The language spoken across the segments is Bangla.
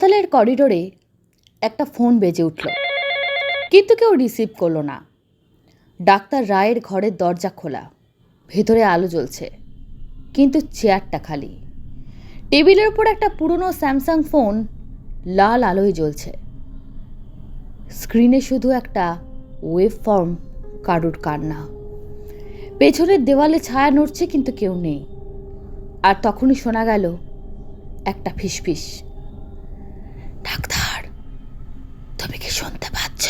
হাসপাতালের করিডোরে একটা ফোন বেজে উঠল। কিন্তু কেউ রিসিভ করল না। ডাক্তার রায়ের ঘরের দরজা খোলা। ভেতরে আলো জ্বলছে। কিন্তু চেয়ারটা খালি। টেবিলের উপর একটা পুরনো স্যামসাং ফোন লাল আলোয় জ্বলছে। স্ক্রিনে শুধু একটা ওয়েব ফর্ম কারুর কান্না। পেছনের দেওয়ালে ছায়া নড়ছে কিন্তু কেউ নেই। আর তখনই শোনা গেল একটা ফিসফিস। ডাক্তার, তুমি কি শুনতে পাচ্ছ?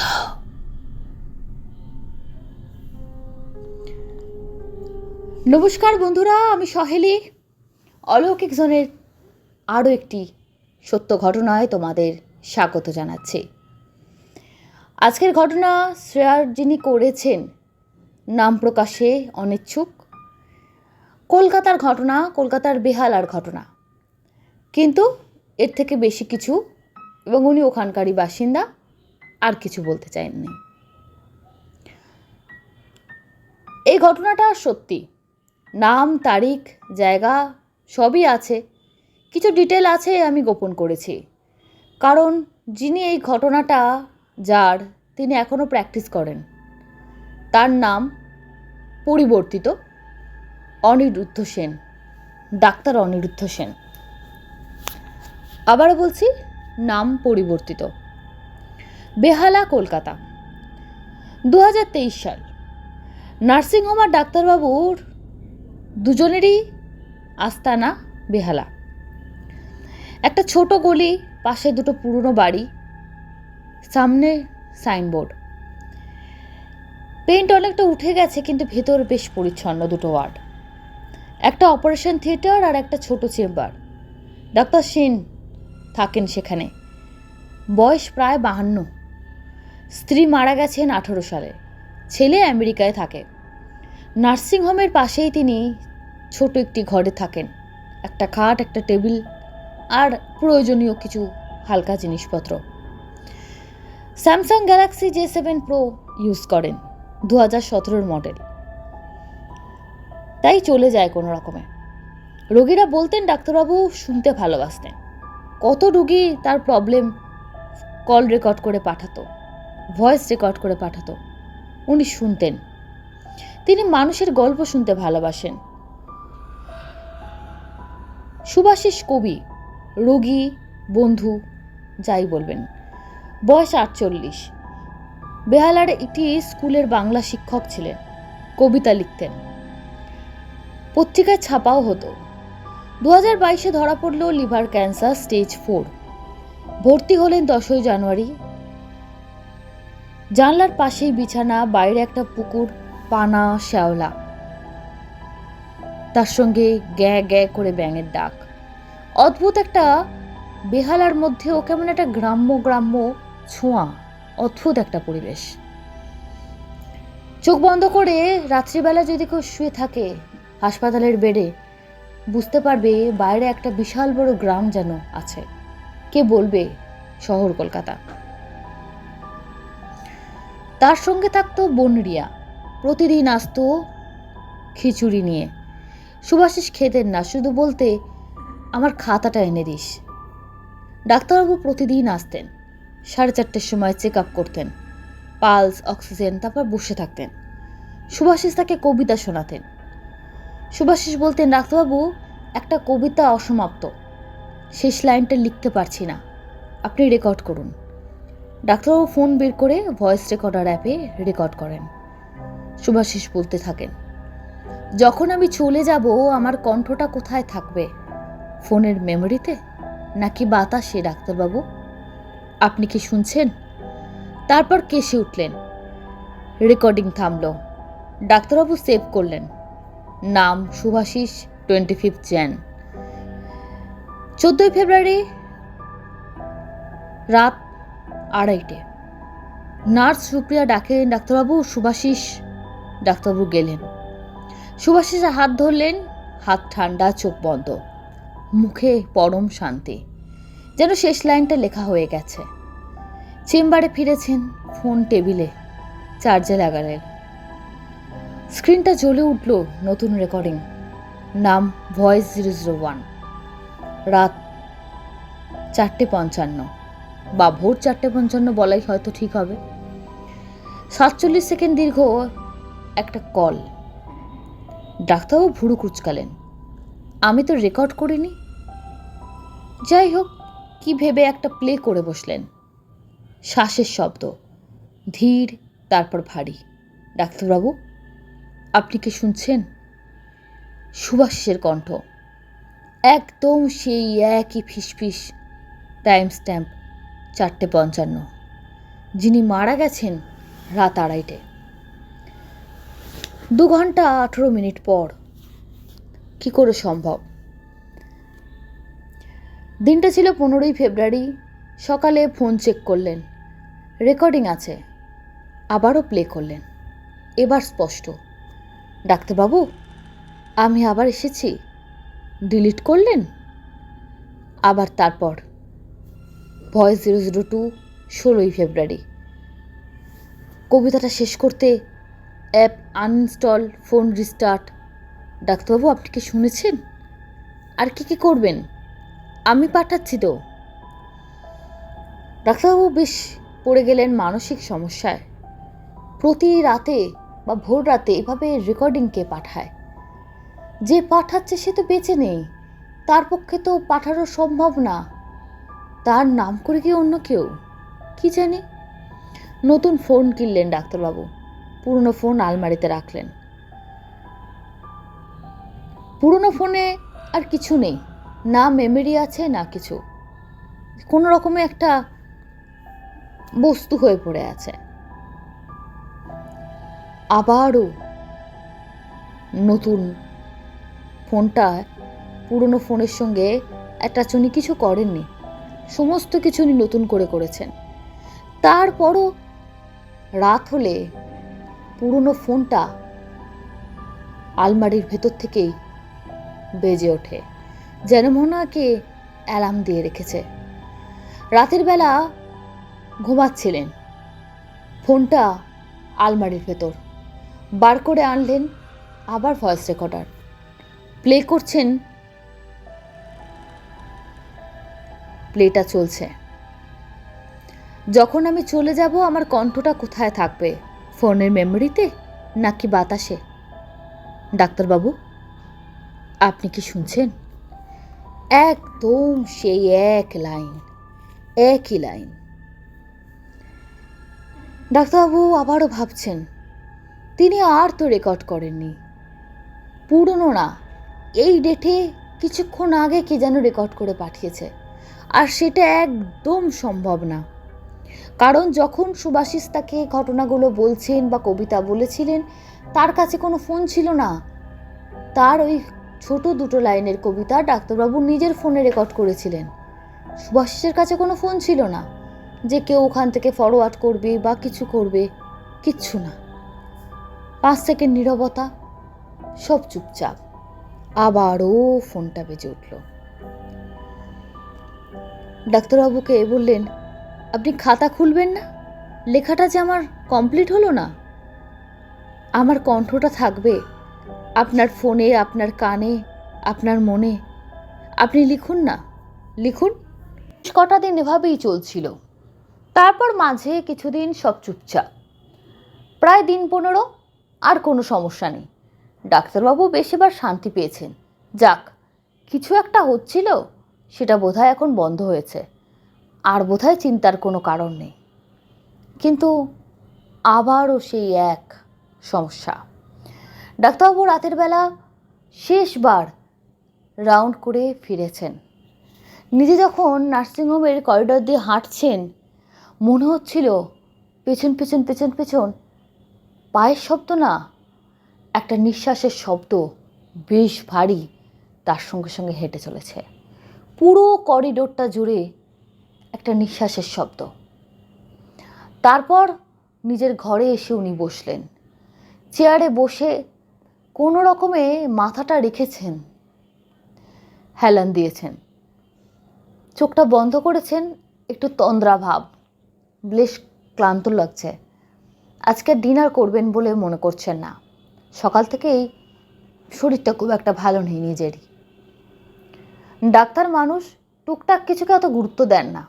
নমস্কার বন্ধুরা, আমি সহেলি। অলৌকিক জনের আরও একটি সত্য ঘটনায় তোমাদের স্বাগত জানাচ্ছি। আজকের ঘটনা শ্রেয়ার যিনি করেছেন, নাম প্রকাশে অনিচ্ছুক। কলকাতার ঘটনা, কলকাতার বেহালার ঘটনা। কিন্তু এর থেকে বেশি কিছু এবং উনি ওখানকারই বাসিন্দা, আর কিছু বলতে চাননি এই ঘটনাটা সত্যি। নাম, তারিখ, জায়গা, সবই আছে। কিছু ডিটেল আছে আমি গোপন করেছি। কারণ যিনি এই ঘটনাটা যার, তিনি এখনও প্র্যাকটিস করেন। তার নাম পরিবর্তিত অনিরুদ্ধ সেন, ডাক্তার অনিরুদ্ধ সেন। আবারও বলছি নাম পরিবর্তিত। বেহালা, কলকাতা। দু হাজার তেইশ সাল। নার্সিংহোম আর ডাক্তারবাবুর দুজনেরই আস্তানা, বেহালা। একটা ছোট গলি, পাশে দুটো পুরনো বাড়ি, সামনে সাইনবোর্ড। পেন্ট অনেকটা উঠে গেছে, কিন্তু ভেতর বেশ পরিচ্ছন্ন দুটো ওয়ার্ড। একটা অপারেশন থিয়েটার আর একটা ছোট চেম্বার। ডাক্তার সেন থাকেন সেখানে। বয়স প্রায় বাহান্ন। স্ত্রী মারা গেছেন আঠেরো সালে। ছেলে আমেরিকায় থাকে। নার্সিংহোমের পাশেই তিনি ছোট একটি ঘরে থাকেন। একটা খাট, একটা টেবিল আর প্রয়োজনীয় কিছু হালকা জিনিসপত্র। Samsung Galaxy J seven pro use করেন দু হাজার সতেরোর মডেল। তাই চলে যায় কোনো রকমে। রোগীরা বলতেন, ডাক্তারবাবু শুনতে ভালোবাসতেন। কত রুগী তার প্রবলেম কল রেকর্ড করে পাঠাতো ভয়েস রেকর্ড করে পাঠাতো, উনি শুনতেন। তিনি মানুষের গল্প শুনতে ভালোবাসেন। সুভাষিস কবি, রোগী, বন্ধু, যাই বলবেন। বয়স আটচল্লিশ। বেহালার একটি স্কুলের বাংলা শিক্ষক ছিলেন, কবিতা লিখতেন। পত্রিকায় ছাপাও হতো। দু হাজার বাইশে ধরা পড়ল লিভার ক্যান্সার স্টেজ ফোর। ভর্তি হলেন দশই জানুয়ারি। জানলার পাশেই বিছানা, বাইরে একটা পুকুর, পানা, শ্যাওলা। তার সঙ্গে গ্যা গ্যা করে ব্যাঙের ডাক। অদ্ভুত একটা বেহালার মধ্যেও কেমন একটা গ্রাম্য গ্রাম্য ছোঁয়া, অদ্ভুত একটা পরিবেশ। চোখ বন্ধ করে রাত্রিবেলা যদি কেউ শুয়ে থাকে হাসপাতালের বেডে বুঝতে পারবে বাইরে একটা বিশাল বড় গ্রাম যেন আছে। কে বলবে শহর কলকাতা? তার সঙ্গে থাকতো বনরিয়া প্রতিদিন আসতো খিচুড়ি নিয়ে। সুভাষিস খেতেন না, শুধু বলতে, আমার খাতাটা এনে দিস। ডাক্তারবাবু প্রতিদিন আসতেন। সাড়ে চারটের সময় চেক আপ করতেন। পালস, অক্সিজেন, তারপর বসে থাকতেন। সুভাষিস তাকে কবিতা শোনাতেন। সুভাষিস বলতেন ডাক্তারবাবু একটা কবিতা অসমাপ্ত। শেষ লাইনটা লিখতে পারছি না। আপনি রেকর্ড করুন। ডাক্তারবাবু ফোন বের করে ভয়েস রেকর্ডার অ্যাপে রেকর্ড করেন। সুভাষিস বলতে থাকেন, যখন আমি চলে যাব, আমার কণ্ঠটা কোথায় থাকবে? ফোনের মেমোরিতে নাকি বাতাসে, ডাক্তারবাবু? আপনি কি শুনছেন? তারপর কেসে উঠলেন। রেকর্ডিং থামল। ডাক্তারবাবু সেভ করলেন। নাম সুভাষিস টোয়েন্টি ফিফথ জ্যান। চোদ্দোই ফেব্রুয়ারি রাত আড়াইটে। নার্স সুপ্রিয়া ডাকেন ডাক্তারবাবু সুভাষিস ডাক্তারবাবু গেলেন। সুভাষিসের হাত ধরলেন, হাত ঠান্ডা, চোখ বন্ধ। মুখে পরম শান্তি। যেন শেষ লাইনটা লেখা হয়ে গেছে। চেম্বারে ফিরেছেন, ফোন টেবিলে চার্জে লাগালেন। স্ক্রিনটা জ্বলে উঠল নতুন রেকর্ডিং। নাম ভয়েস জিরো জিরো ওয়ান। রাত চারটে পঞ্চান্ন। বা ভোর চারটে পঞ্চান্ন বলাই হয়তো ঠিক হবে। সাতচল্লিশ সেকেন্ড দীর্ঘ একটা কল। ডাক্তারবাবু ভুরু কুচকালেন। আমি তো রেকর্ড করিনি। যাই হোক, কি ভেবে একটা প্লে করে বসলেন। শ্বাসের শব্দ, ধীর, তারপর ভারী। ডাক্তারবাবু আপনি কি শুনছেন? সুভাষের কণ্ঠ। একদম সেই একই ফিসফিস টাইম স্ট্যাম্প চারটে পঞ্চান্ন। যিনি মারা গেছেন রাত আড়াইটে। দু ঘণ্টা আঠেরো মিনিট পর। কি করে সম্ভব? দিনটা ছিল পনেরোই ফেব্রুয়ারি। সকালে ফোন চেক করলেন। রেকর্ডিং আছে। আবারও প্লে করলেন। এবার স্পষ্ট। ডাক্তারবাবু, আমি আবার এসেছি। ডিলিট করলেন? আবার তারপর। ভয়েস জিরো জিরো টু ষোলোই ফেব্রুয়ারি। কবিতাটা শেষ করতে অ্যাপ আনইনস্টল, ফোন রিস্টার্ট। ডাক্তারবাবু, আপনি কি শুনেছেন? আর কি কি করবেন? আমি পাঠাচ্ছি তো। ডাক্তারবাবু বেশ পড়ে গেলেন মানসিক সমস্যায়। প্রতি রাতে বা ভোর রাতে এভাবে রেকর্ডিংকে পাঠায়? যে পাঠাচ্ছে সে তো বেঁচে নেই। তার পক্ষে তো পাঠানো সম্ভব না। তার নাম করে কি অন্য কেউ? কি জানি? নতুন ফোন কিনলেন ডাক্তারবাবু। পুরনো ফোন আলমারিতে রাখলেন। পুরনো ফোনে আর কিছু নেই। না মেমোরি আছে, না কিছু। কোনো রকমে একটা বস্তু হয়ে পড়ে আছে। আবারও নতুন ফোনটা, পুরনো ফোনের সঙ্গে অ্যাটাচ উনি কিছু করেননি। সমস্ত কিছু উনি নতুন করে করেছেন। তারপরও রাত হলে পুরনো ফোনটা আলমারির ভেতর থেকেই বেজে ওঠে, যেন মনে অ্যালার্ম দিয়ে রেখেছে। রাতের বেলা ঘুমাচ্ছিলেন ফোনটা আলমারির ভেতর। বার করে আনলেন, আবার ভয়েস রেকর্ডার প্লে করছেন। প্লেটা চলছে। যখন আমি চলে যাব, আমার কণ্ঠটা কোথায় থাকবে? ফোনের মেমোরিতে নাকি বাতাসে? ডাক্তারবাবু, আপনি কি শুনছেন? একদম সেই এক লাইন, একই লাইন। ডাক্তারবাবু আবারও ভাবছেন তিনি আর তো রেকর্ড করেননি। পুরনো না, এই ডেটে কিছুক্ষণ আগে কে যেন রেকর্ড করে পাঠিয়েছে, আর সেটা একদম সম্ভব না। কারণ যখন সুভাষিস তাকে ঘটনাগুলো বলছেন বা কবিতা বলেছিলেন, তার কাছে কোনো ফোন ছিল না। তার ওই ছোট দুটো লাইনের কবিতা ডাক্তারবাবু নিজের ফোনে রেকর্ড করেছিলেন। সুভাষিসের কাছে কোনো ফোন ছিল না যে কেউ ওখান থেকে ফরওয়ার্ড করবে বা কিছু করবে, কিচ্ছু না। পাঁচ সেকেন্ড নীরবতা, সব চুপচাপ। আবারও ফোনটা বেজে উঠল। ডাক্তারবাবুকে বললেন, আপনি খাতা খুলবেন না? লেখাটা যে আমার কমপ্লিট হলো না? আমার কণ্ঠটা থাকবে, আপনার ফোনে, আপনার কানে, আপনার মনে। আপনি লিখুন না, লিখুন। কটা দিন এভাবেই চলছিল। তারপর মাঝে কিছুদিন সব চুপচাপ। প্রায় দিন পনেরো আর কোনো সমস্যা নেই। ডাক্তারবাবু বেশ এবার শান্তি পেয়েছেন। যাক, কিছু একটা হচ্ছিল, সেটা বোধহয় এখন বন্ধ হয়েছে। আর বোধহয় চিন্তার কোনো কারণ নেই। কিন্তু আবারও সেই এক সমস্যা। ডাক্তারবাবু রাতের বেলা শেষবার রাউন্ড করে ফিরেছেন। নিজে যখন নার্সিংহোমের করিডর দিয়ে হাঁটছেন, মনে হচ্ছিল পেছন পেছন পেছন পেছন পায়ের শব্দ না? একটা নিঃশ্বাসের শব্দ বেশ ভারী, তার সঙ্গে সঙ্গে হেঁটে চলেছে। পুরো করিডোরটা জুড়ে একটা নিঃশ্বাসের শব্দ। তারপর নিজের ঘরে এসে উনি বসলেন। চেয়ারে বসে কোনো রকমে মাথাটা রেখেছেন। হেলান দিয়েছেন। চোখটা বন্ধ করেছেন, একটু তন্দ্রা ভাব, বেশ ক্লান্ত লাগছে। আজকে ডিনার করবেন বলে মনে করছেন না। সকাল থেকেই শরীরটা খুব একটা ভালো নেই নিজেরই। ডাক্তার মানুষ টুকটাক কিছুকে অত গুরুত্ব দেন না।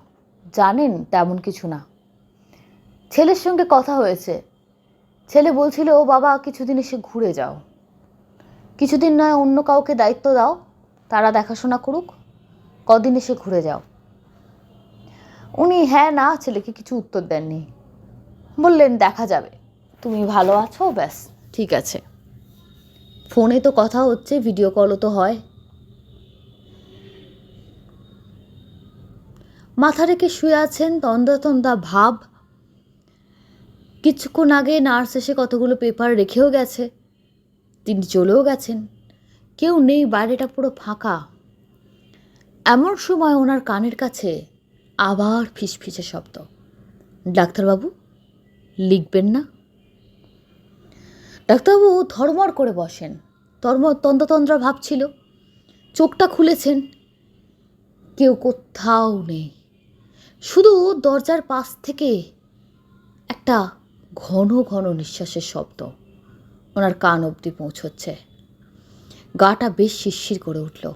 জানেন তেমন কিছু না। ছেলের সঙ্গে কথা হয়েছে। ছেলে বলছিল, ও বাবা, কিছুদিন এসে ঘুরে যাও। কিছুদিন নয়, অন্য কাউকে দায়িত্ব দাও। তারা দেখাশোনা করুক। কদিন এসে ঘুরে যাও। উনি হ্যাঁ না, ছেলেকে কিছু উত্তর দেননি। বললেন, দেখা যাবে। তুমি ভালো আছো, ব্যাস, ঠিক আছে। ফোনে তো কথা হচ্ছে, ভিডিও কলও তো হয়। মাথা রেখে শুয়ে আছেন তন্দা তন্দা ভাব। কিছুক্ষণ আগে নার্স এসে কতগুলো পেপার রেখেও গেছে। তিনি চলেও গেছেন। কেউ নেই, বাইরেটা পুরো ফাঁকা। এমন সময় ওনার কানের কাছে আবার ফিসফিসে শব্দ। ডাক্তারবাবু লিখবেন না। ডাক্তারবাবু ধর্মর করে বসেন। তর্ম তন্দ্রতন্দ্রা ভাবছিল চোখটা খুলেছেন। কেউ কোথাও নেই। শুধু দরজার পাশ থেকে একটা ঘন ঘন নিঃশ্বাসের শব্দ ওনার কান অবধি পৌঁছচ্ছে। গাটা বেশ শিরশির করে উঠল।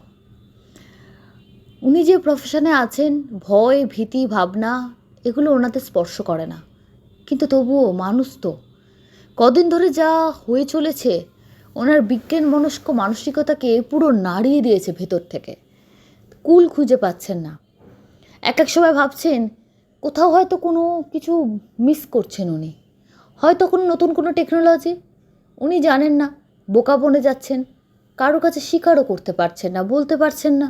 উনি যে প্রফেশনে আছেন, ভয়, ভীতি, ভাবনা, এগুলো ওনাদের স্পর্শ করে না। কিন্তু তবুও মানুষ তো। কদিন ধরে যা হয়ে চলেছে, ওনার বিজ্ঞান মনস্ক মানসিকতাকে পুরো নাড়িয়ে দিয়েছে ভেতর থেকে। কুল খুঁজে পাচ্ছেন না। এক এক সময় ভাবছেন, কোথাও হয়তো কোনো কিছু মিস করছেন উনি। হয়তো কোনো নতুন কোনো টেকনোলজি উনি জানেন না, বোকা বনে যাচ্ছেন, কারও কাছে স্বীকারও করতে পারছেন না, বলতে পারছেন না।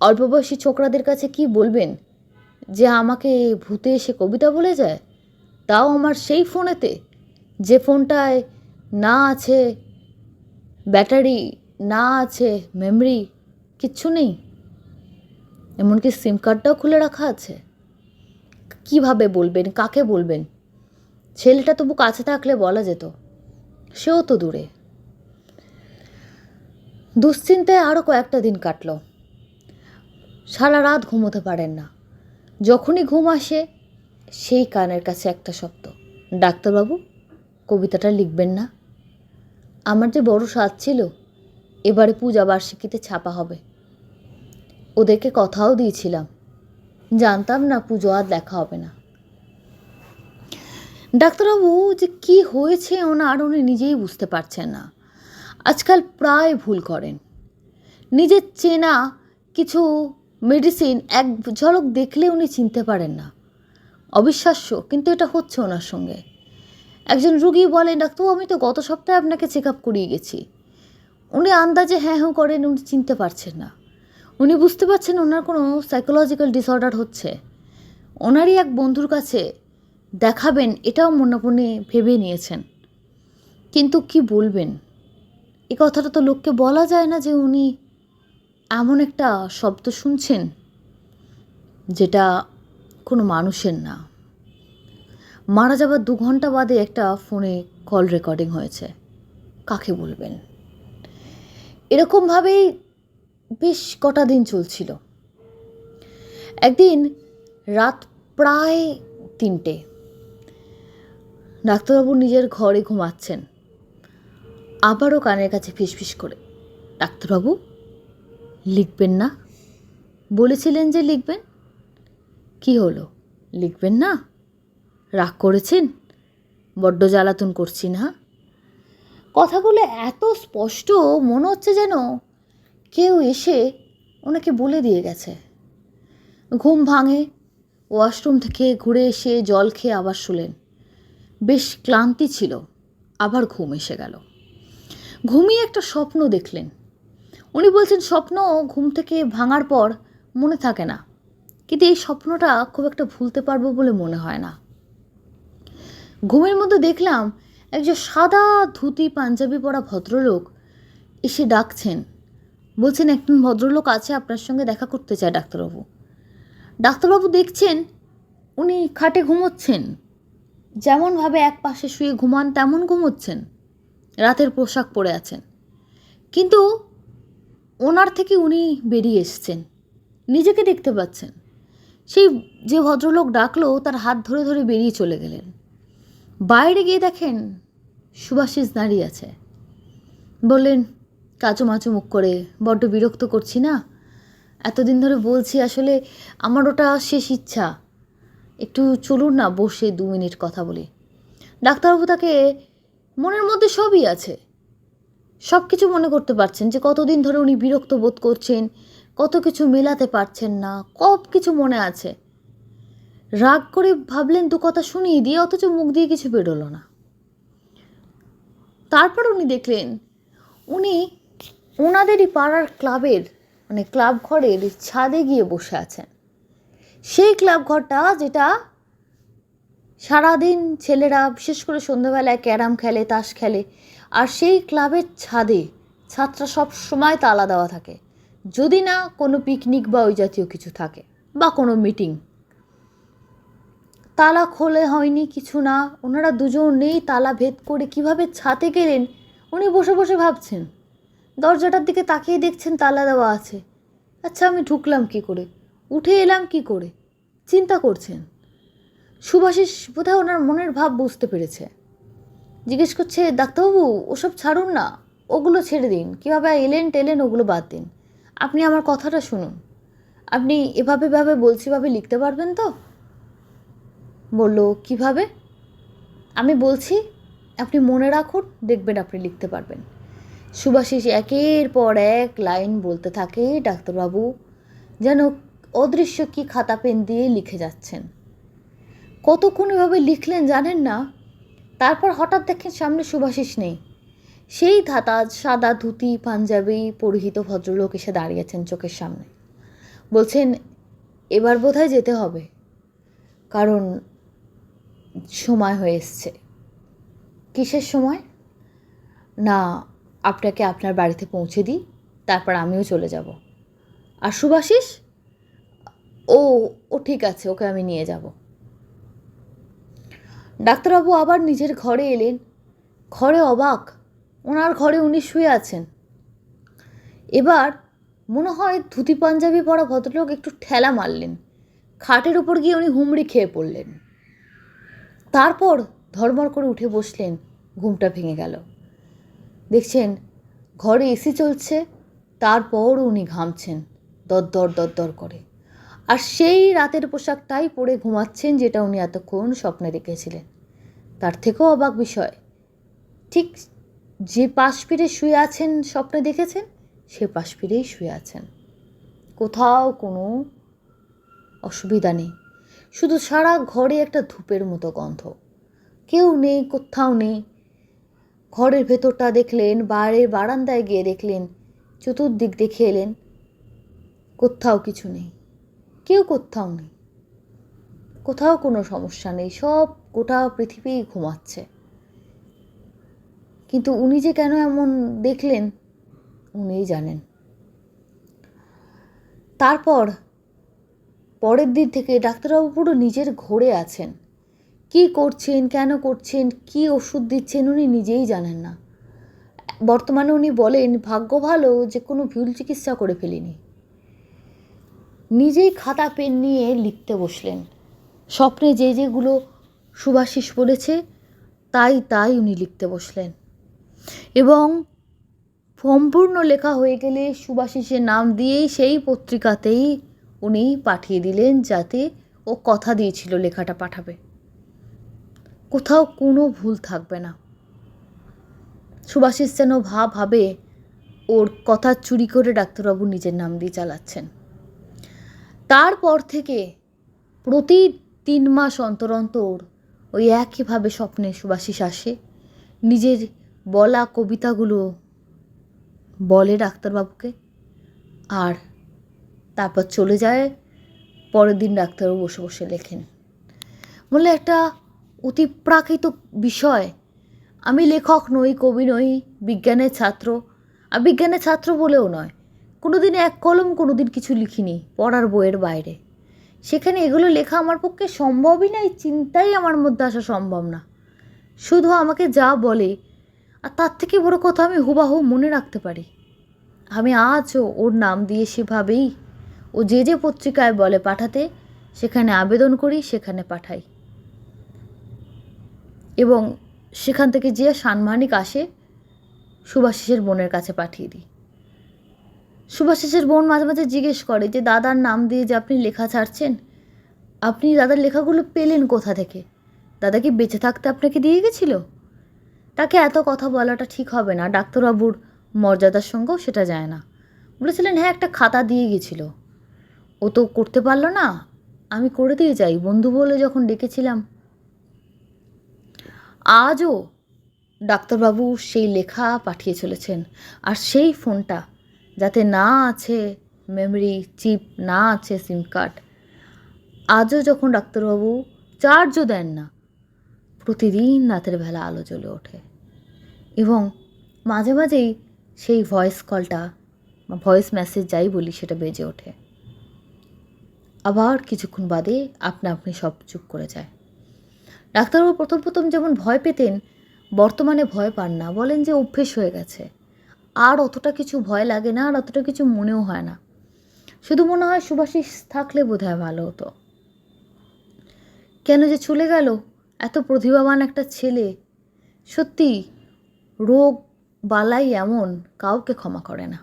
অল্প বয়সী ছোকরাদের কাছে কি বলবেন যে আমাকে ভূতে এসে কবিতা বলে যায়? তাও আমার সেই ফোনেতে? যে ফোনটায় না আছে ব্যাটারি, না আছে মেমরি, কিচ্ছু নেই। এমনকি সিম কার্ডটাও খুলে রাখা আছে। কীভাবে বলবেন? কাকে বলবেন? ছেলেটা তবু কাছে থাকলে বলা যেত। সেও তো দূরে। দুশ্চিন্তায় আরও কয়েকটা দিন কাটল। সারা রাত ঘুমোতে পারেন না। যখনই ঘুম আসে সেই কানের কাছে একটা শব্দ। ডাক্তারবাবু, কবিতাটা লিখবেন না। আমার যে বড় স্বাদ ছিল, এবারে পূজা বার্ষিকীতে ছাপা হবে। ওদেরকে কথাও দিয়েছিলাম। জানতাম না পুজো আর দেখা হবে না। ডাক্তারবাবু, যে কি হয়েছে ওনার উনি নিজেই বুঝতে পারছেন না। আজকাল প্রায় ভুল করেন। নিজের চেনা কিছু মেডিসিন এক ঝলক দেখলে উনি চিনতে পারেন না। অবিশ্বাস্য, কিন্তু এটা হচ্ছে ওনার সঙ্গে। একজন রুগী বলেন, ডাক্তারবাবু, আমি তো গত সপ্তাহে আপনাকে চেক আপ করিয়ে গেছি। উনি আন্দাজে হ্যাঁ হ্যাঁ করেন, উনি চিনতে পারছেন না। উনি বুঝতে পারছেন ওনার কোনো সাইকোলজিক্যাল ডিসঅর্ডার হচ্ছে। ওনারই এক বন্ধুর কাছে দেখাবেন, এটাও মনে মনে ভেবে নিয়েছেন। কিন্তু কি বলবেন? এ কথাটা তো লোককে বলা যায় না যে উনি এমন একটা শব্দ শুনছেন, যেটা কোনো মানুষের না। মারা যাবার দু ঘণ্টা বাদে একটা ফোনে কল রেকর্ডিং হয়েছে। কাকে বলবেন? এরকমভাবেই বেশ কটা দিন চলছিল। একদিন রাত প্রায় তিনটে, ডাক্তারবাবু নিজের ঘরে ঘুমাচ্ছেন। আবারও কানের কাছে ফিসফিস করে, ডাক্তারবাবু, লিখবেন না? বলেছিলেন যে লিখবেন। কি হলো? লিখবেন না? রাগ করেছেন? বড্ড জ্বালাতন করছি না? কথাগুলো এত স্পষ্ট, মনে হচ্ছে যেন কেউ এসে ওনাকে বলে দিয়ে গেছে। ঘুম ভাঙে, ওয়াশরুম থেকে ঘুরে এসে জল খেয়ে আবার শুলেন। বেশ ক্লান্তি ছিল, আবার ঘুম এসে গেল। ঘুমিয়ে একটা স্বপ্ন দেখলেন। উনি বলছেন, স্বপ্ন ঘুম থেকে ভাঙার পর মনে থাকে না। কিন্তু এই স্বপ্নটা খুব একটা ভুলতে পারব বলে মনে হয় না। ঘুমের মধ্যে দেখলাম একজন সাদা ধুতি, পাঞ্জাবি পরা ভদ্রলোক এসে ডাকছেন। বলছেন, একজন ভদ্রলোক আছে, আপনার সঙ্গে দেখা করতে চায় ডাক্তারবাবু। ডাক্তারবাবু দেখছেন, উনি খাটে ঘুমোচ্ছেন। যেমনভাবে এক পাশে শুয়ে ঘুমান, তেমন ঘুমোচ্ছেন। রাতের পোশাক পরে আছেন। কিন্তু ওনার থেকে উনি বেরিয়ে এসছেন। নিজেকে দেখতে পাচ্ছেন। সেই যে ভদ্রলোক ডাকলো, তার হাত ধরে ধরে বেরিয়ে চলে গেলেন। বাইরে গিয়ে দেখেন সুভাষিস দাঁড়িয়ে আছে। বললেন, কাচু মাচু মুখ করে, বড্ড বিরক্ত করছি না? এতদিন ধরে বলছি আসলে আমার ওটা শেষ ইচ্ছা। একটু চলুন না, বসে দু মিনিট কথা বলি। ডাক্তারবাবু তাকে, মনের মধ্যে সবই আছে। সব কিছু মনে করতে পারছেন যে কতদিন ধরে উনি বিরক্ত বোধ করছেন কত কিছু মেলাতে পারছেন না সব কিছু মনে আছে। রাগ করে ভাবলেন দু কথা শুনিয়ে দিয়ে অথচ মুখ দিয়ে কিছু বেরোলো না। তারপর উনি দেখলেন, উনি ওনাদেরই পাড়ার ক্লাবের মানে ক্লাব ঘরের ছাদে গিয়ে বসে আছেন। সেই ক্লাব ঘরটা যেটা সারাদিন ছেলেরা, বিশেষ করে সন্ধ্যাবেলায় ক্যারাম খেলে, তাস খেলে, আর সেই ক্লাবের ছাদে ছাদটা সব সময় তালা দেওয়া থাকে। যদি না কোনো পিকনিক বা ওই জাতীয় কিছু থাকে বা কোনো মিটিং তালা খোলে হয়নি কিছু না, ওনারা দুজন নেই, তালা ভেদ করে কীভাবে ছাতে গেলেন? উনি বসে বসে ভাবছেন। দরজাটার দিকে তাকিয়ে দেখছেন তালা দেওয়া আছে। আচ্ছা আমি ঢুকলাম কি করে? উঠে এলাম কি করে? চিন্তা করছেন। সুভাষিস বোধহয় ওনার মনের ভাব বুঝতে পেরেছে। জিজ্ঞেস করছে, ডাক্তারবাবু, ওসব ছাড়ুন না। ওগুলো ছেড়ে দিন। কীভাবে এলেন টেলেন, ওগুলো বাদ দিন। আপনি আমার কথাটা শুনুন। আপনি এভাবে ভাবে বলছি ভাবে লিখতে পারবেন তো? বলল, কীভাবে? আমি বলছি, আপনি মনে রাখুন, দেখবেন আপনি লিখতে পারবেন। সুভাষিস একের পর এক লাইন বলতে থাকে ডাক্তারবাবু, যেন অদৃশ্য কি খাতা পেন দিয়ে লিখে যাচ্ছেন। কতক্ষণ এভাবে লিখলেন জানেন না? তারপর হঠাৎ দেখেন সামনে সুভাষিস নেই। সেই ধাতা সাদা ধুতি, পাঞ্জাবি পরিহিত ভদ্রলোক এসে দাঁড়িয়েছেন চোখের সামনে। বলছেন, এবার বোধহয় যেতে হবে, কারণ সময় হয়ে এসছে। কিসের সময়? না, আপনাকে আপনার বাড়িতে পৌঁছে দিই, তারপর আমিও চলে যাব। আর সুভাষিস? ও ও ঠিক আছে, ওকে আমি নিয়ে যাব। ডাক্তারবাবু আবার নিজের ঘরে এলেন? ঘরে অবাক ওনার ঘরে উনি শুয়ে আছেন। এবার মনে হয় ধুতি পাঞ্জাবি পরা ভদ্রলোক একটু ঠেলা মারলেন। খাটের উপর গিয়ে উনি হুমড়ি খেয়ে পড়লেন। তারপর ধর্মর করে উঠে বসলেন, ঘুমটা ভেঙে গেল। দেখছেন, ঘরে এসি চলছে, তারপর উনি ঘামছেন, দরদর দরদর করে। আর সেই রাতের পোশাকটাই পরে ঘুমাচ্ছেন যেটা উনি এতক্ষণ স্বপ্নে দেখেছিলেন। তার থেকেও অবাক বিষয়। ঠিক যে পাশ ফিরে শুয়ে আছেন স্বপ্নে দেখেছেন, সে পাশ ফিরেই শুয়ে আছেন। কোথাও কোনো অসুবিধা নেই। শুধু সারা ঘরে একটা ধূপের মতো গন্ধ। কেউ নেই, কোথাও নেই। ঘরের ভেতরটা দেখলেন, বাইরের বারান্দায় গিয়ে দেখলেন, চতুর্দিক দেখে এলেন, কোথাও কিছু নেই। কেউ কোথাও নেই। কোথাও কোনো সমস্যা নেই। সব গোটা পৃথিবী ঘুমাচ্ছে। কিন্তু উনি যে কেন এমন দেখলেন, উনিই জানেন। তারপর, পরের দিন থেকে ডাক্তারবাবু পুরো নিজের ঘোরে আছেন। কি করছেন, কেন করছেন, কি ওষুধ দিচ্ছেন উনি নিজেই জানেন না। বর্তমানে উনি বলেন, ভাগ্য ভালো যে কোনো ভুল চিকিৎসা করে ফেলিনি। নিজেই খাতা, পেন নিয়ে লিখতে বসলেন। স্বপ্নে যে যেগুলো সুভাষিস বলেছে, তাই তাই উনি লিখতে বসলেন। এবং সম্পূর্ণ লেখা হয়ে গেলে সুভাষিসের নাম দিয়েই সেই পত্রিকাতেই উনি পাঠিয়ে দিলেন যাতে ও কথা দিয়েছিল লেখাটা পাঠাবে। কোথাও কোনো ভুল থাকবে না। সুভাষিস যেন ভাব ওর কথা চুরি করে ডাক্তারবাবু নিজের নাম দিয়ে চালাচ্ছেন। তারপর থেকে প্রতি তিন মাস অন্তর অন্তর ওই একইভাবে স্বপ্নে সুভাষিস আসে। নিজের বলা কবিতাগুলো বলে ডাক্তারবাবুকে। আর তারপর চলে যায়, পরের দিন ডাক্তারবাবু বসে বসে লেখেন। বললে, একটা অতিপ্রাকৃত বিষয়। আমি লেখক নই, কবি নই, বিজ্ঞানের ছাত্র। আর বিজ্ঞানের ছাত্র বলেও নয়। কোনো দিন এক কলম কোনো দিন কিছু লিখিনি, পড়ার বইয়ের বাইরে। সেখানে এগুলো লেখা আমার পক্ষে সম্ভবই না এই চিন্তাই আমার মধ্যে আসা সম্ভব না। শুধু আমাকে যা বলে আর তার থেকে বড় কথা আমি হুবাহু মনে রাখতে পারি। আমি আজও ওর নাম দিয়ে সেভাবেই ও যে যে পত্রিকায় বলে পাঠাতে, সেখানে আবেদন করি, সেখানে পাঠাই। এবং সেখান থেকে যে সাম্মানিক আসে, সুভাষিসের বোনের কাছে পাঠিয়ে দিই। সুভাষিসের বোন মাঝে মাঝে জিজ্ঞেস করে যে, দাদার নাম দিয়ে যে আপনি লেখা ছাড়ছেন, আপনি দাদার লেখাগুলো পেলেন কোথা থেকে? দাদা কি বেঁচে থাকতে আপনাকে দিয়ে গেছিল? তাকে এত কথা বলাটা ঠিক হবে না। ডাক্তারবাবুর মর্যাদার সঙ্গেও সেটা যায় না। বলেছিলেন হ্যাঁ একটা খাতা দিয়ে গেছিল। ও তো করতে পারল না। আমি করে দিয়ে যাই। বন্ধু বলে যখন ডেকেছিলাম, আজও ডাক্তারবাবু সেই লেখা পাঠিয়ে চলেছেন। আর সেই ফোনটা, যাতে না আছে মেমরি চিপ না আছে সিম কার্ড আজও যখন ডাক্তারবাবু চার্জও দেন না প্রতিদিন রাতের বেলা আলো জ্বলে ওঠে। এবং মাঝে মাঝেই সেই ভয়েস কলটা বা ভয়েস মেসেজ যাই বলি সেটা বেজে ওঠে। আবার কিছুক্ষণ বাদে আপনা আপনি সব চুপ করে যায়। ডাক্তারবাবু প্রথম প্রথম যেমন ভয় পেতেন, বর্তমানে ভয় পান না। বলেন যে অভ্যেস হয়ে গেছে। আর অতটা কিছু ভয় লাগে না, আর অতটা কিছু মনেও হয় না। শুধু মনে হয় সুভাষিস থাকলে বোধহয় ভালো হতো। কেন যে চলে গেল? এত প্রতিভাবান একটা ছেলে, সত্যি রোগ বালাই এমন কাউকে ক্ষমা করে না।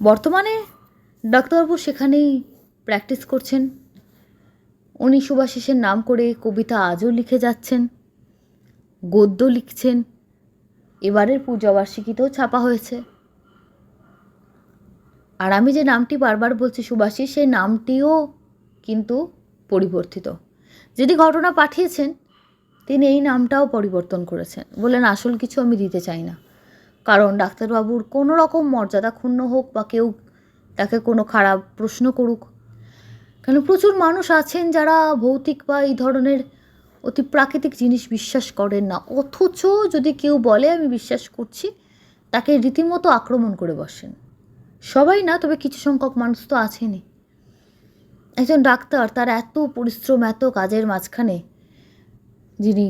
বর্তমানে ডাক্তারবাবু সেখানেই প্র্যাকটিস করছেন। উনি সুভাষিসের নাম করে কবিতা আজও লিখে যাচ্ছেন, গদ্য লিখছেন, এবারের পূজাবার্ষিকীতেও ছাপা হয়েছে। আর আমি যে নামটি বারবার বলছি সুভাষিস সেই নামটিও কিন্তু পরিবর্তিত। যদি ঘটনা পাঠিয়েছেন, তিনি এই নামটাও পরিবর্তন করেছেন। বললেন, আসল কিছু আমি দিতে চাই না। কারণ ডাক্তারবাবুর কোনো রকম মর্যাদা ক্ষুণ্ণ হোক বা কেউ তাকে কোনো খারাপ প্রশ্ন করুক। কেন, প্রচুর মানুষ আছেন যারা ভৌতিক বা এই ধরনের অতি প্রাকৃতিক জিনিস বিশ্বাস করেন না। অথচ যদি কেউ বলে, আমি বিশ্বাস করছি, তাকে রীতিমতো আক্রমণ করে বসেন। সবাই না, তবে কিছু সংখ্যক মানুষ তো আছেনই। একজন ডাক্তার, তার এত পরিশ্রম, এত কাজের মাঝখানে যিনি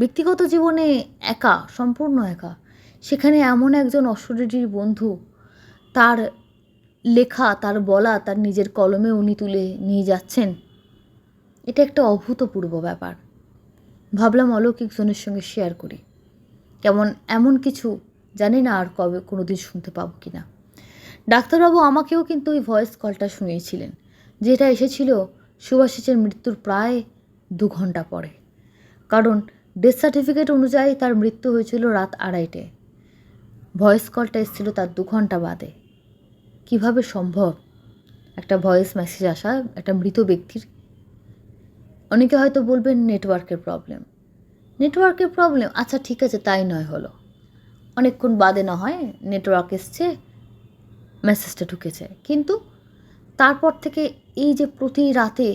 ব্যক্তিগত জীবনে একা, সম্পূর্ণ একা, সেখানে এমন একজন অশরীরীর বন্ধু, তার লেখা, তার বলা, তার নিজের কলমে উনি তুলে নিয়ে যাচ্ছেন, এটা একটা অভূতপূর্ব ব্যাপার। ভাবলাম অলৌকিক জনের সঙ্গে শেয়ার করি। কেমন, এমন কিছু জানি না আর কবে কোনো দিন শুনতে পাবো কি না ডাক্তারবাবু আমাকেও কিন্তু ওই ভয়েস কলটা শুনিয়েছিলেন। যেটা এসেছিল সুভাষিসের মৃত্যুর প্রায় দু ঘণ্টা পরে। কারণ ডেথ সার্টিফিকেট অনুযায়ী তার মৃত্যু হয়েছিল রাত আড়াইটে। ভয়েস কলটা এসেছিল তার দু ঘণ্টা বাদে। কীভাবে সম্ভব? একটা ভয়েস মেসেজ আসা, একটা মৃত ব্যক্তির। অনেকে হয়তো বলবেন নেটওয়ার্কের প্রবলেম নেটওয়ার্কের প্রবলেম আচ্ছা ঠিক আছে, তাই নয় হলো। অনেকক্ষণ বাদে না হয় নেটওয়ার্ক এসছে মেসেজটা ঢুকেছে। কিন্তু তারপর থেকে এই যে প্রতি রাতে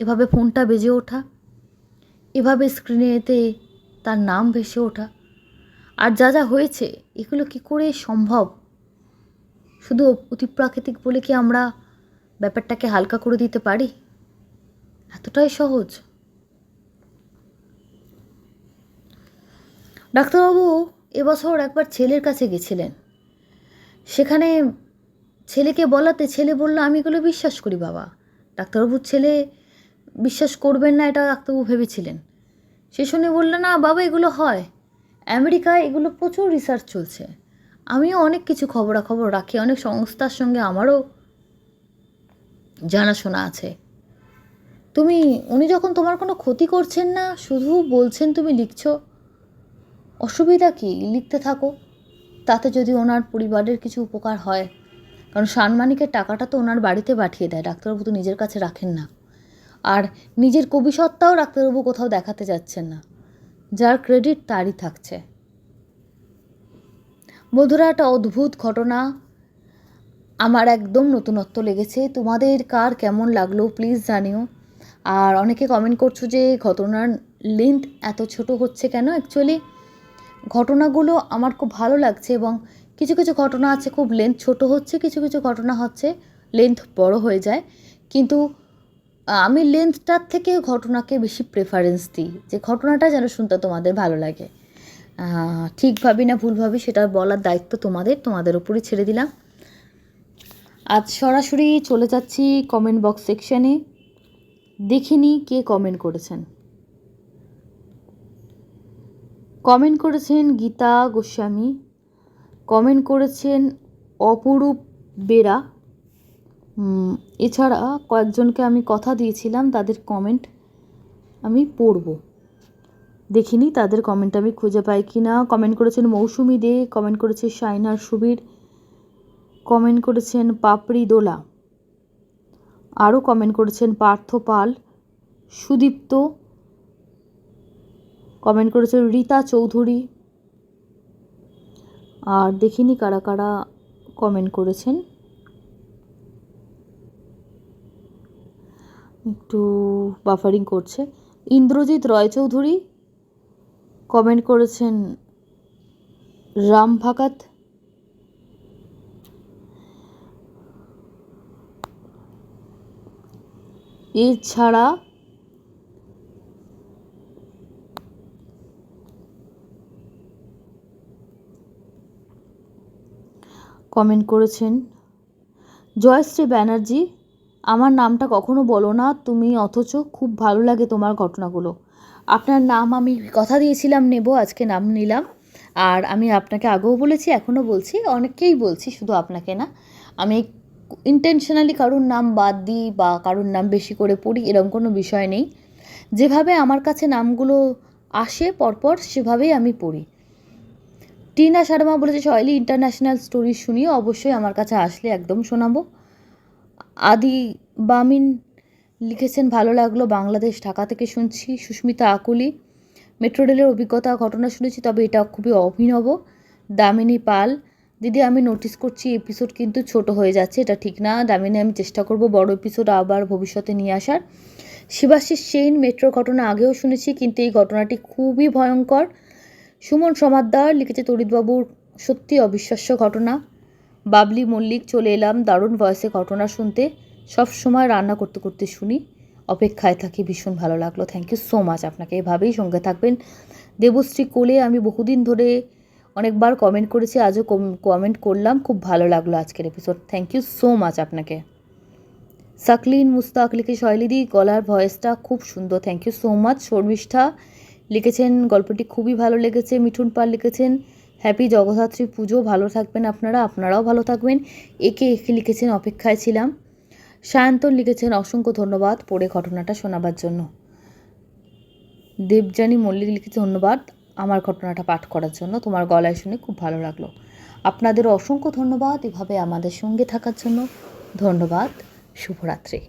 এভাবে ফোনটা বেজে ওঠা, এভাবে স্ক্রিনেতে তার নাম ভেসে ওঠা, আর যা যা হয়েছে, এগুলো কি করে সম্ভব? শুধু অতিপ্রাকৃতিক বলে কি আমরা ব্যাপারটাকে হালকা করে দিতে পারি? এতটাই সহজ। ডাক্তারবাবু এবছর একবার ছেলের কাছে গেছিলেন। সেখানে ছেলেকে বলাতে ছেলে বলল, আমি এগুলো বিশ্বাস করি বাবা। ডাক্তারবাবুর ছেলে বিশ্বাস করবেন না, এটা ডাক্তারবাবু ভেবেছিলেন। সে শুনে বলল, না বাবা, এগুলো হয়। আমেরিকায় এগুলো প্রচুর রিসার্চ চলছে। আমিও অনেক কিছু খবরাখবর রাখি, অনেক সংস্থার সঙ্গে আমারও জানাশোনা আছে। তুমি, উনি যখন তোমার কোনো ক্ষতি করছেন না, শুধু বলছেন তুমি লিখছো, অসুবিধা কি? লিখতে থাকো। তাতে যদি ওনার পরিবারের কিছু উপকার হয় কারণ সানমানিকের টাকাটা তো ওনার বাড়িতে পাঠিয়ে দেয়, ডাক্তারবাবু তো নিজের কাছে রাখেন না। আর নিজের কবিসত্তাও ডাক্তারবাবু কোথাও দেখাতে যাচ্ছেন না। যার ক্রেডিট তারই থাকছে। বন্ধুরা, একটা অদ্ভুত ঘটনা। আমার একদম নতুনত্ব লেগেছে। তোমাদের কার কেমন লাগল প্লিজ জানিও। আর অনেকে কমেন্ট করছ যে ঘটনার লেন্থ এত ছোট হচ্ছে কেন? অ্যাকচুয়ালি ঘটনাগুলো আমার খুব ভালো লাগছে এবং কিছু কিছু ঘটনা আছে, খুব লেন্থ ছোট হচ্ছে, কিছু কিছু ঘটনা হচ্ছে লেন্থ বড় হয়ে যায়। কিন্তু আমি লেন্থটার থেকে ঘটনাকে বেশি প্রেফারেন্স দিই। যে ঘটনাটা যেন শুনতে তোমাদের ভালো লাগে। ঠিক ভাবি না ভুল ভাবি, সেটা বলার দায়িত্ব তোমাদের তোমাদের উপরই ছেড়ে দিলাম। আজ সরাসরি চলে যাচ্ছি কমেন্ট বক্স সেকশানে দেখিনি কে কমেন্ট করেছেন। কমেন্ট করেছেন গীতা গোস্বামী। কমেন্ট করেছেন অপরূপ বেরা। এছাড়া কয়েকজনকে আমি কথা দিয়েছিলাম, তাদের কমেন্ট আমি পড়ব। দেখিনি তাদের কমেন্ট আমি খুঁজে পাই কি না কমেন্ট করেছেন মৌসুমি দে, কমেন্ট করেছে শাইনার সুবীর, কমেন্ট করেছেন পাপড়ি দোলা। আরও কমেন্ট করেছেন পার্থ পাল, সুদীপ্ত, কমেন্ট করেছেন রীতা চৌধুরী আর দেখিনি কারা কারা কমেন্ট করেছেন। একটু বাফারিং করছে। ইন্দ্রজিৎ রয়চৌধুরী কমেন্ট করেছেন, রাম ভাকাত এছাড়া কমেন্ট করেছেন জয়শ্রী ব্যানার্জি, আমার নামটা কখনো বলো না, তুমি অথচ খুব ভালো লাগে তোমার ঘটনাগুলো। আপনার নাম আমি কথা দিয়েছিলাম, নেব, আজকে নাম নিলাম। আর আমি আপনাকে আগেও বলেছি এখনও বলছি, অনেককেই বলছি, শুধু আপনাকে না। আমি ইন্টেনশনালি কারোর নাম বাদ দিই বা কারোর নাম বেশি করে পড়ি, এরকম কোনো বিষয় নেই। যেভাবে আমার কাছে নামগুলো আসে, পরপর সেভাবেই আমি পড়ি। টিনা শর্মা বলেছে, শৈলী ইন্টারন্যাশনাল স্টোরি শুনিয়ে অবশ্যই আমার কাছে আসলে একদম শোনাবো। আদি বামিন লিখেছেন, ভালো লাগল বাংলাদেশ, ঢাকা থেকে শুনছি। সুস্মিতা আকুলি, মেট্রো রেলের অভিজ্ঞতা, ঘটনা শুনেছি, তবে এটা খুবই অভিনব। দামিনী পাল, দিদি, আমি নোটিস করছি এপিসোড কিন্তু ছোট হয়ে যাচ্ছে, এটা ঠিক না। দামিনী, আমি চেষ্টা করব বড় এপিসোড আবার ভবিষ্যতে নিয়ে আসার। শিবাশিস সেন মেট্রো ঘটনা আগেও শুনেছি, কিন্তু এই ঘটনাটি খুবই ভয়ঙ্কর। সুমন সমাদ্দার লিখেছে, তরিতবাবুর সত্যি অবিশ্বাস্য ঘটনা। বাবলি মল্লিক চলে এলাম দারুণ ভয়েসে ঘটনা শুনতে। সব সময় রান্না করতে করতে শুনি। অপেক্ষায় থাকি, ভীষণ ভালো লাগল। থ্যাংক ইউ সো মাচ আপনাকে এভাবেই সঙ্গে থাকবেন। দেবশ্রী কোলে আমি বহুদিন ধরে অনেকবার কমেন্ট করেছি, আজও কমেন্ট করলাম। খুব ভালো লাগল আজকের episode thank you so much আপনাকে। সাকলিন মুস্তাক লিখে, শৈলীদি, গলার ভয়েসটা খুব সুন্দর। Thank you so much Sharmishtha. লিখেছেন, গল্পটি খুবই ভালো লেগেছে, মিঠুন পাল লিখেছেন, হ্যাপি জগদ্ধাত্রী পুজো, ভালো থাকবেন আপনারা, আপনারাও ভালো থাকবেন। একে একে লিখেছেন, অপেক্ষায় ছিলাম। সায়ন্তন লিখেছেন, অসংখ্য ধন্যবাদ, পড়ে ঘটনাটা শোনাবার জন্য। দেবযানী মল্লিক লিখেছে ধন্যবাদ, আমার ঘটনাটা পাঠ করার জন্য, তোমার গলায় শুনে খুব ভালো লাগল। আপনাদের অসংখ্য ধন্যবাদ, এভাবে আমাদের সঙ্গে থাকার জন্য। ধন্যবাদ, শুভরাত্রি।